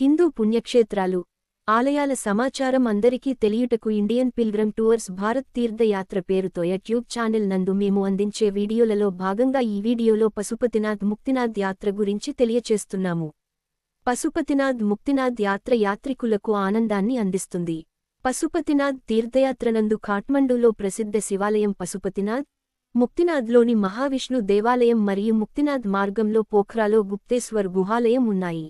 హిందూ పుణ్యక్షేత్రాలు. ఆలయాల సమాచారం అందరికీ తెలియుటకు Indian pilgrim tours Bharat Tirthayatra పేరుతో యూట్యూబ్ ఛానల్ నందు మేము అందించే వీడియోలలో భాగంగా ఈ వీడియోలో పశుపతినాథ్ ముక్తినాథ్ యాత్ర గురించి తెలియచేస్తున్నాము. పశుపతినాథ్ ముక్తినాథ్ యాత్ర యాత్రికులకు ఆనందాన్ని అందిస్తుంది. పశుపతినాథ్ తీర్థయాత్రనందు ఖాట్మండూలో ప్రసిద్ధ శివాలయం పశుపతినాథ్ ముక్తినాథ్లోని మహావిష్ణు దేవాలయం మరియు ముక్తినాథ్ మార్గంలో పోఖ్రాలో గుప్తేశ్వర్ గుహాలయం ఉన్నాయి.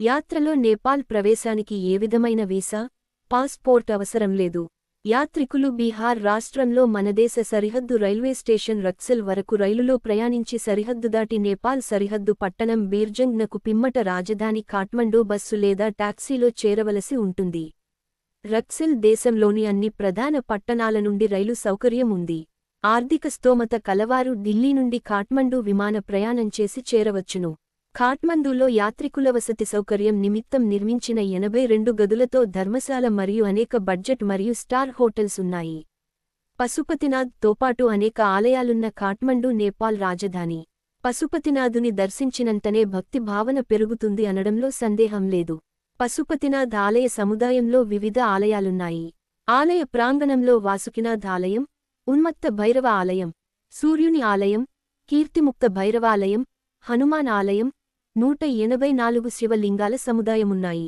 యాత్రలో నేపాల్ ప్రవేశానికి ఏ విధమైన వీసా పాస్పోర్ట్ అవసరం లేదు. యాత్రికులు బీహార్ రాష్ట్రంలో మనదేశ సరిహద్దు రైల్వే స్టేషన్ రక్సెల్ వరకు రైలులో ప్రయాణించి సరిహద్దు దాటి నేపాల్ సరిహద్దు పట్టణం బీర్జంగ్నకు పిమ్మట రాజధాని కాఠ్మండూ బస్సు లేదా టాక్సీలో చేరవలసి ఉంటుంది. రక్సెల్ దేశంలోని అన్ని ప్రధాన పట్టణాల నుండి రైలు సౌకర్యం ఉంది. ఆర్థిక స్తోమత కలవారు ఢిల్లీ నుండి కాఠ్మండూ విమాన ప్రయాణం చేసి చేరవచ్చును. ఖాట్మందులో యాత్రికుల వసతి సౌకర్యం నిమిత్తం నిర్మించిన ఎనభై రెండు గదులతో ధర్మశాల మరియు అనేక బడ్జెట్ మరియు స్టార్ హోటల్స్ ఉన్నాయి. పశుపతినాథ్ తోపాటు అనేక ఆలయాలున్న ఖాట్మండు నేపాల్ రాజధాని. పశుపతినాథుని దర్శించినంతనే భక్తి భావన పెరుగుతుంది అనడంలో సందేహం లేదు. పశుపతినాథ్ ఆలయ సముదాయంలో వివిధ ఆలయాలున్నాయి. ఆలయ ప్రాంగణంలో వాసుకినాథ్ ఆలయం ఉన్మత్త భైరవ ఆలయం సూర్యుని ఆలయం కీర్తిముక్త భైరవాలయం హనుమాన్ ఆలయం నూట ఎనభై నాలుగు శివలింగాల సముదాయమున్నాయి.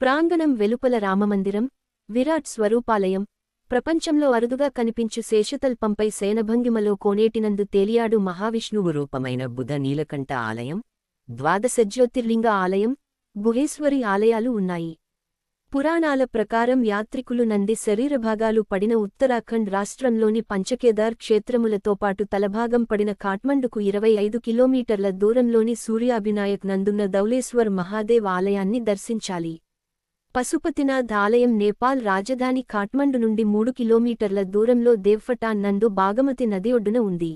ప్రాంగణం వెలుపల రామమందిరం విరాట్ స్వరూపాలయం ప్రపంచంలో అరుదుగా కనిపించు శేషతల్పంపై శయనభంగిమలో కోనేటినందు తేలియాడు మహావిష్ణువు రూపమైన బుధ నీలకంఠ ఆలయం ద్వాదశ జ్యోతిర్లింగ ఆలయం గుహేశ్వరి ఆలయాలు ఉన్నాయి. పురాణాల ప్రకారం యాత్రికులు నంది శరీరభాగాలు పడిన ఉత్తరాఖండ్ రాష్ట్రంలోని పంచకేదార్ క్షేత్రములతో పాటు తలభాగం పడిన కాఠ్మండుకు ఇరవై ఐదు కిలోమీటర్ల దూరంలోని సూర్యాభినాయక్ నందున్న దౌలేశ్వర్ మహాదేవ్ ఆలయాన్ని దర్శించాలి. పశుపతినాథ్ ఆలయం నేపాల్ రాజధాని కాఠ్మండు నుండి మూడు కిలోమీటర్ల దూరంలో దేవ్ఫటా నందు బాగమతి నది ఒడ్డున ఉంది.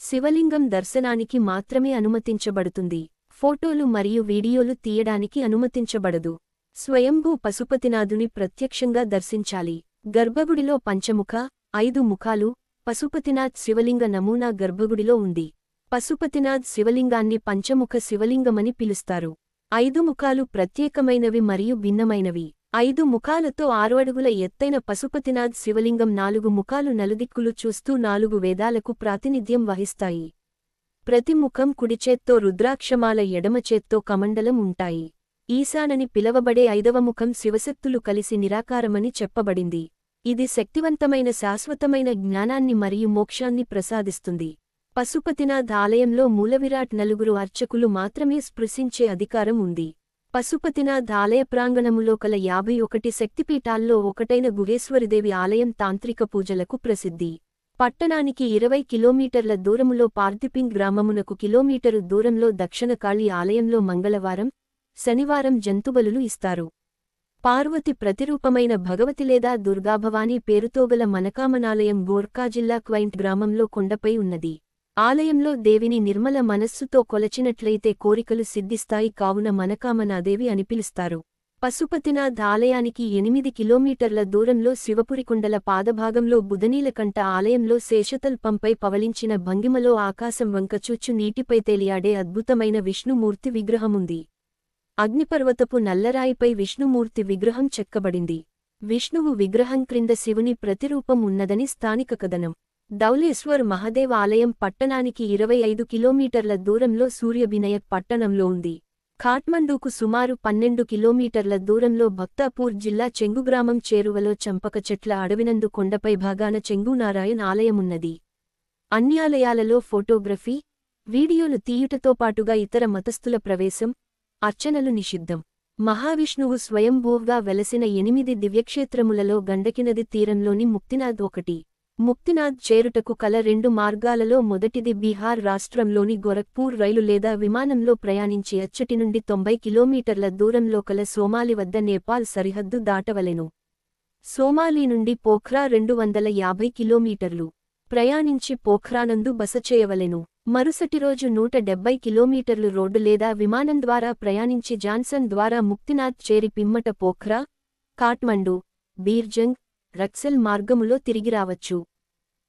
శివలింగం దర్శనానికి మాత్రమే అనుమతించబడుతుంది. ఫోటోలు మరియు వీడియోలు తీయడానికి అనుమతించబడదు. స్వయంభూ పశుపతినాథుని ప్రత్యక్షంగా దర్శించాలి. గర్భగుడిలో పంచముఖ ఐదు ముఖాలు పశుపతినాథ్ శివలింగ నమూనా గర్భగుడిలో ఉంది. పశుపతినాథ్ శివలింగాన్ని పంచముఖ శివలింగమని పిలుస్తారు. ఐదు ముఖాలు ప్రత్యేకమైనవి మరియు భిన్నమైనవి. ఐదు ముఖాలతో ఆరు అడుగుల ఎత్తైన పశుపతినాథ్ శివలింగం నాలుగు ముఖాలు నలుదిక్కులు చూస్తూ నాలుగు వేదాలకు ప్రాతినిధ్యం వహిస్తాయి. ప్రతి ముఖం కుడిచేత్తో రుద్రాక్షమాల ఎడమచేత్తో కమండలం ఉంటాయి. ఈశానని పిలవబడే ఐదవ ముఖం శివశక్తులు కలిసి నిరాకారమని చెప్పబడింది. ఇది శక్తివంతమైన శాశ్వతమైన జ్ఞానాన్ని మరియు మోక్షాన్ని ప్రసాదిస్తుంది. పశుపతినాథ్ ఆలయంలో మూలవిరాట్ నలుగురు అర్చకులు మాత్రమే స్పృశించే అధికారం ఉంది. పశుపతినాథ్ ఆలయ ప్రాంగణములో కల యాభై ఒకటి శక్తిపీఠాల్లో ఒకటైన గుహేశ్వరిదేవి ఆలయం తాంత్రిక పూజలకు ప్రసిద్ధి. పట్టణానికి ఇరవై కిలోమీటర్ల దూరములో పార్థిపింగ్ గ్రామమునకు కిలోమీటరు దూరంలో దక్షిణకాళి ఆలయంలో మంగళవారం శనివారం జంతుబలులు ఇస్తారు. పార్వతి ప్రతిరూపమైన భగవతి లేదా దుర్గాభవానీ పేరుతోగల మనకామనాలయం గోర్ఖా జిల్లా క్వైంట్ గ్రామంలో కొండపై ఉన్నది. ఆలయంలో దేవిని నిర్మల మనస్సుతో కొలచినట్లయితే కోరికలు సిద్ధిస్తాయి కావున మనకామనాదేవి అని పిలుస్తారు. పశుపతినాథ్ ఆలయానికి ఎనిమిది కిలోమీటర్ల దూరంలో శివపురికుండల పాదభాగంలో బుధనీలకంఠ ఆలయంలో శేషతల్పంపై పవలించిన భంగిమలో ఆకాశం వంకచూచు నీటిపై తేలియాడే అద్భుతమైన విష్ణుమూర్తి విగ్రహముంది. అగ్నిపర్వతపు నల్లరాయిపై విష్ణుమూర్తి విగ్రహం చెక్కబడింది. విష్ణువు విగ్రహం క్రింద శివుని ప్రతిరూపం ఉన్నదని స్థానిక కథనం. దౌలేశ్వర్ మహదేవ్ ఆలయం పట్టణానికి ఇరవై ఐదు కిలోమీటర్ల దూరంలో సూర్యభినయక్ పట్టణంలో ఉంది. ఖాట్మండూకు సుమారు పన్నెండు కిలోమీటర్ల దూరంలో భక్తాపూర్ జిల్లా చెంగుగ్రామం చేరువలో చంపక చెట్ల అడవినందు కొండపై భాగాన చెంగునారాయణ్ ఆలయమున్నది. అన్యాలయాలలో ఫోటోగ్రఫీ వీడియోలు తీయుటతో పాటుగా ఇతర మతస్థుల ప్రవేశం అర్చనలు నిషిద్ధం. మహావిష్ణువు స్వయంభోవ్గా వెలసిన ఎనిమిది దివ్యక్షేత్రములలో గండకినది తీరంలోని ముక్తినాథ్ ఒకటి. ముక్తినాథ్ చేరుటకు కల రెండు మార్గాలలో మొదటిది బీహార్ రాష్ట్రంలోని గోరఖ్పూర్ రైలు లేదా విమానంలో ప్రయాణించి అచ్చటి నుండి తొంభై కిలోమీటర్ల దూరంలో కల సోమాలి వద్ద నేపాల్ సరిహద్దు దాటవలెను. సోమాలి నుండి పోఖ్రా రెండు వందల యాభై కిలోమీటర్లు. ప్రయాణించి పోఖ్రానందు బస చేయవలెను. మరుసటి రోజు నూట డెబ్బై కిలోమీటర్లు రోడ్డు లేదా విమానం ద్వారా ప్రయాణించి జాన్సన్ ద్వారా ముక్తినాథ్ చేరి పిమ్మట పోఖ్రా కాట్మండు బీర్జంగ్ రక్సెల్ మార్గములో తిరిగి రావచ్చు.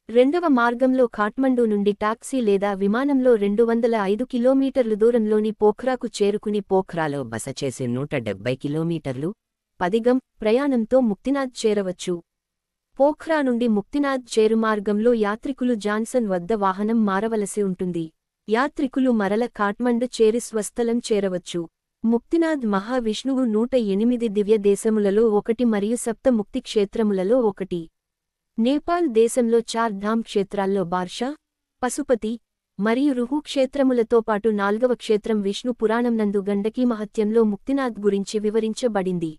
రెండవ మార్గంలో ఖాట్మండు నుండి టాక్సీ లేదా విమానంలో రెండు వందల ఐదు కిలోమీటర్లు దూరంలోని పోఖ్రాకు చేరుకుని పోఖ్రాలో బస చేసే నూట డెబ్బై కిలోమీటర్లు పదిగం ప్రయాణంతో ముక్తినాథ్ చేరవచ్చు. పోఖ్రా నుండి ముక్తినాథ్ చేరుమార్గంలో యాత్రికులు జాన్సన్ వద్ద వాహనం మారవలసి ఉంటుంది. యాత్రికులు మరల కాట్మండ్ చేరి స్వస్థలం చేరవచ్చు. ముక్తినాథ్ మహావిష్ణువు నూట ఎనిమిది దివ్య దేశములలో ఒకటి మరియు సప్త ముక్తి క్షేత్రములలో ఒకటి. నేపాల్ దేశంలో చార్ ధామ్ క్షేత్రాల్లో బార్షా పశుపతి మరియు రుహు క్షేత్రములతో పాటు నాల్గవ క్షేత్రం విష్ణు పురాణం నందు గండకీ మహత్యంలో ముక్తినాథ్ గురించి వివరించబడింది.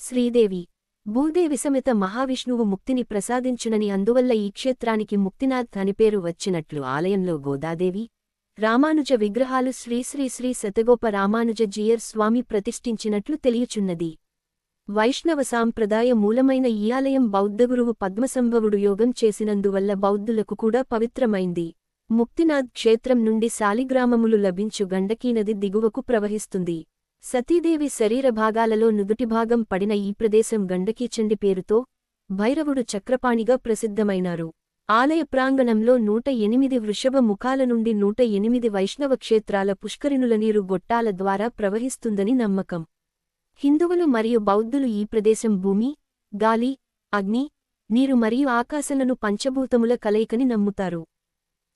శ్రీదేవి భూదేవి సమేత మహావిష్ణువు ముక్తిని ప్రసాదించునని అందువల్ల ఈ క్షేత్రానికి ముక్తినాథ్ అని పేరు వచ్చినట్లు ఆలయంలో గోదాదేవి రామానుజ విగ్రహాలు శ్రీశ్రీ శ్రీ శ్రీ శతగోప రామానుజ జీయర్ స్వామి ప్రతిష్ఠించినట్లు తెలియచున్నది. వైష్ణవ సాంప్రదాయ మూలమైన ఈ ఆలయం బౌద్ధగురువు పద్మసంభవుడు యోగం చేసినందువల్ల బౌద్ధులకు కూడా పవిత్రమైంది. ముక్తినాథ్ క్షేత్రం నుండి శాలిగ్రామములు లభించు గండకీ నది దిగువకు ప్రవహిస్తుంది. సతీదేవి శరీర భాగాలలో నుదుటి భాగం పడిన ఈ ప్రదేశం గండకీచండి పేరుతో భైరవుడు చక్రపాణిగా ప్రసిద్ధమైనారు. ఆలయ ప్రాంగణంలో నూట ఎనిమిది వృషభ ముఖాల నుండి నూట ఎనిమిది వైష్ణవ క్షేత్రాల పుష్కరిణుల నీరు గొట్టాల ద్వారా ప్రవహిస్తుందని నమ్మకం. హిందువులు మరియు బౌద్ధులు ఈ ప్రదేశం భూమి గాలి అగ్ని నీరు మరియు ఆకాశలను పంచభూతముల కలయికని నమ్ముతారు.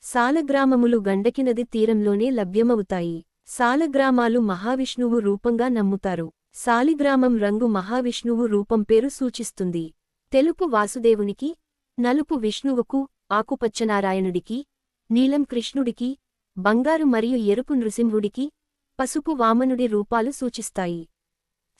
సాలగ్రామములు గండకి నది తీరంలోనే లభ్యమవుతాయి. సాలగ్రామాలు మహావిష్ణువు రూపంగా నమ్ముతారు. సాలిగ్రామం రంగు మహావిష్ణువు రూపం పేరు సూచిస్తుంది. తెలుపు వాసుదేవునికి నలుపు విష్ణువుకు ఆకుపచ్చనారాయణుడికి నీలం కృష్ణుడికి బంగారు మరియు ఎరుపు నృసింహుడికి పసుపు వామనుడి రూపాలు సూచిస్తాయి.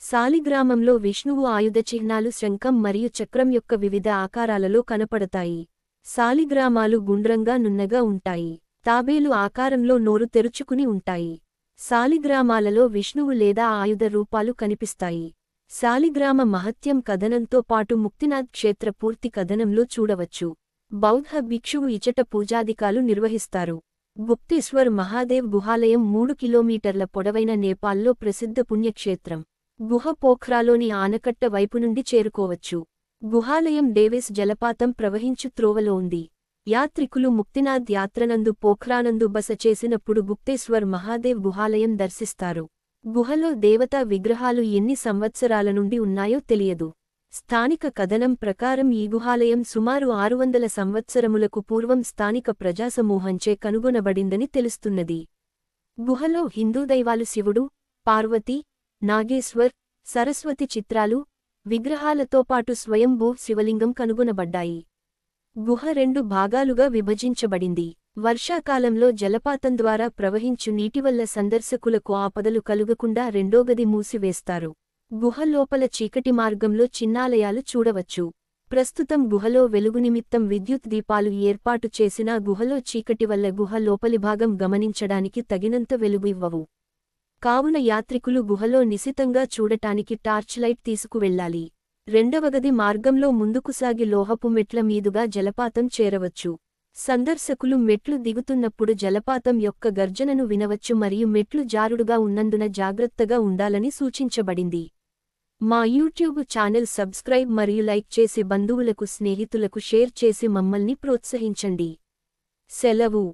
సాలిగ్రామంలో విష్ణువు ఆయుధ చిహ్నాలు శంఖం మరియు చక్రం యొక్క వివిధ ఆకారాలలో కనపడతాయి. సాలిగ్రామాలు గుండ్రంగా నున్నగా ఉంటాయి. తాబేలు ఆకారంలో నోరు తెరుచుకుని ఉంటాయి. సాలిగ్రామాలలో విష్ణువు లేదా ఆయుధ రూపాలు కనిపిస్తాయి. శాలిగ్రామ మహత్యం కథనంతో పాటు ముక్తినాథ్ క్షేత్ర పూర్తి కథనంలో చూడవచ్చు. బౌద్ధ భిక్షువు ఇచట పూజాదికాలు నిర్వహిస్తారు. గుప్తేశ్వర్ మహాదేవ్ గుహాలయం మూడు కిలోమీటర్ల పొడవైన నేపాల్లో ప్రసిద్ధ పుణ్యక్షేత్రం. గుహ పోఖ్రాలోని ఆనకట్ట వైపు నుండి చేరుకోవచ్చు. గుహాలయం డేవిస్ జలపాతం ప్రవహించు త్రోవలో ఉంది. యాత్రికులు ముక్తినాథ్ యాత్రనందు పోఖ్రానందు బస చేసినప్పుడు గుప్తేశ్వర్ మహాదేవ్ గుహాలయం దర్శిస్తారు. గుహలో దేవతా విగ్రహాలు ఎన్ని సంవత్సరాల నుండి ఉన్నాయో తెలియదు. స్థానిక కథనం ప్రకారం ఈ గుహాలయం సుమారు ఆరు వందల సంవత్సరములకు పూర్వం స్థానిక ప్రజాసమూహంచే కనుగొనబడిందని తెలుస్తున్నది. గుహలో హిందూ దైవాలు శివుడు పార్వతి నాగేశ్వర్ సరస్వతి చిత్రాలు విగ్రహాలతో పాటు స్వయంభూ శివలింగం కనుగొనబడ్డాయి. గుహ రెండు భాగాలుగా విభజించబడింది. వర్షాకాలంలో జలపాతం ద్వారా ప్రవహించు నీటివల్ల సందర్శకులకు ఆపదలు కలుగకుండా రెండోగది మూసివేస్తారు. గుహ లోపల చీకటి మార్గంలో చిన్నాలయాలు చూడవచ్చు. ప్రస్తుతం గుహలో వెలుగు నిమిత్తం విద్యుత్ దీపాలు ఏర్పాటు చేసినా గుహలో చీకటి వల్ల గుహ లోపలి భాగం గమనించడానికి తగినంత వెలుగు ఇవ్వవు. కావున యాత్రికులు గుహలో నిశితంగా చూడటానికి టార్చ్ లైట్ తీసుకువెళ్ళాలి రెండవ గది మార్గంలో ముందుకు సాగి లోహపు మెట్ల మీదుగా జలపాతం చేరవచ్చు. సందర్శకులు మెట్లు దిగుతున్నప్పుడు జలపాతం యొక్క గర్జనను వినవచ్చు మరియు మెట్లు జారుడుగా ఉన్నందున జాగ్రత్తగా ఉండాలని సూచించబడింది. మా యూట్యూబ్ ఛానల్ సబ్స్క్రైబ్ మరియు లైక్ చేసి బంధువులకు స్నేహితులకు షేర్ చేసి మమ్మల్ని ప్రోత్సహించండి. సెలవు.